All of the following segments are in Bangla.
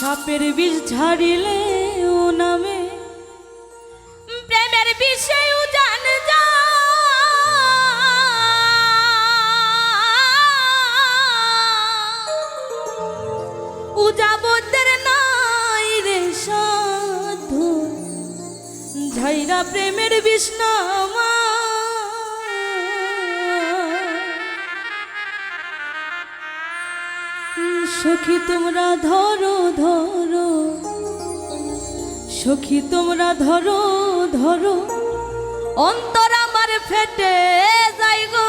সাপের বিষ ঝাড়িলে ও নামে। প্রেমের বিষয় জান উজাবদের নাই রে সাধু। ঝাইরা প্রেমের বিষ্ণামা সখী তোমরা ধরো ধরো। সখী তোমরা ধরো ধরো। অন্তর আমার ফেটে যাই গো।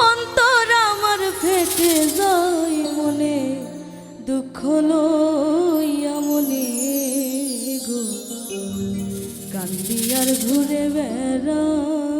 অন্তর আমার ফেটে যাই মনে। দুঃখ লইয়া মনে গো। কান্দিয়ার ঘুরে বেড়া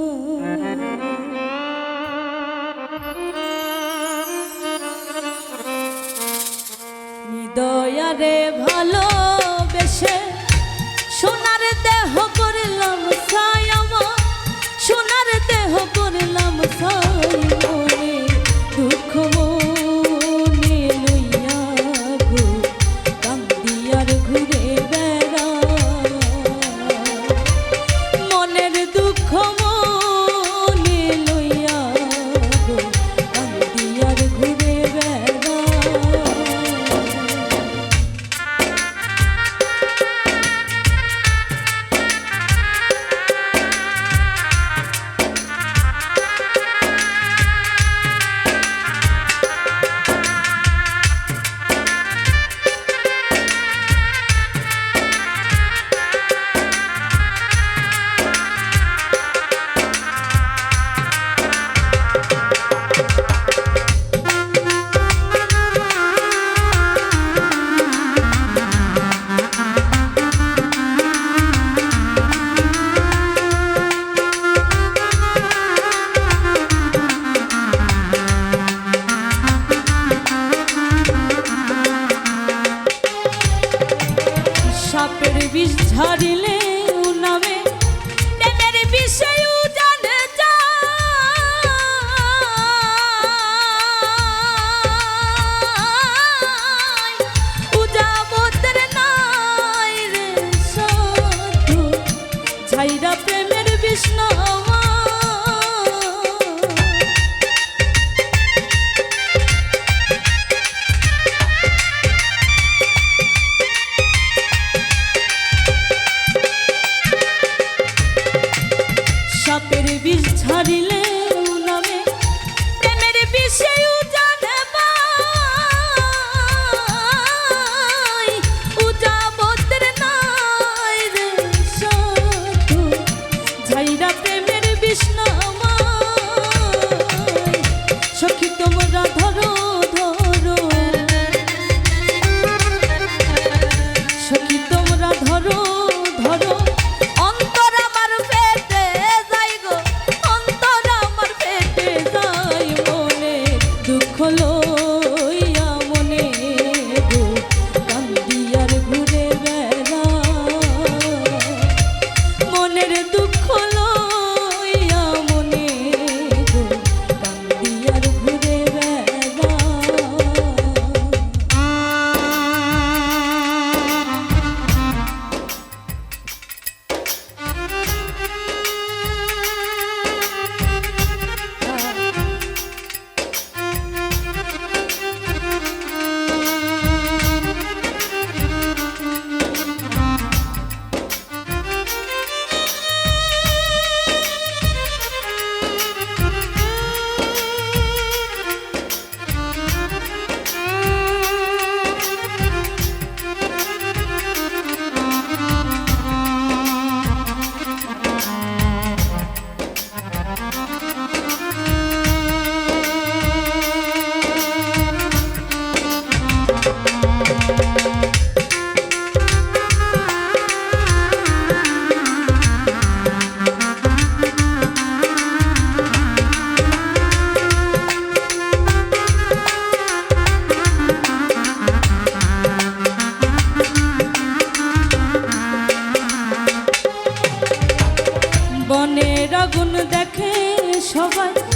超酸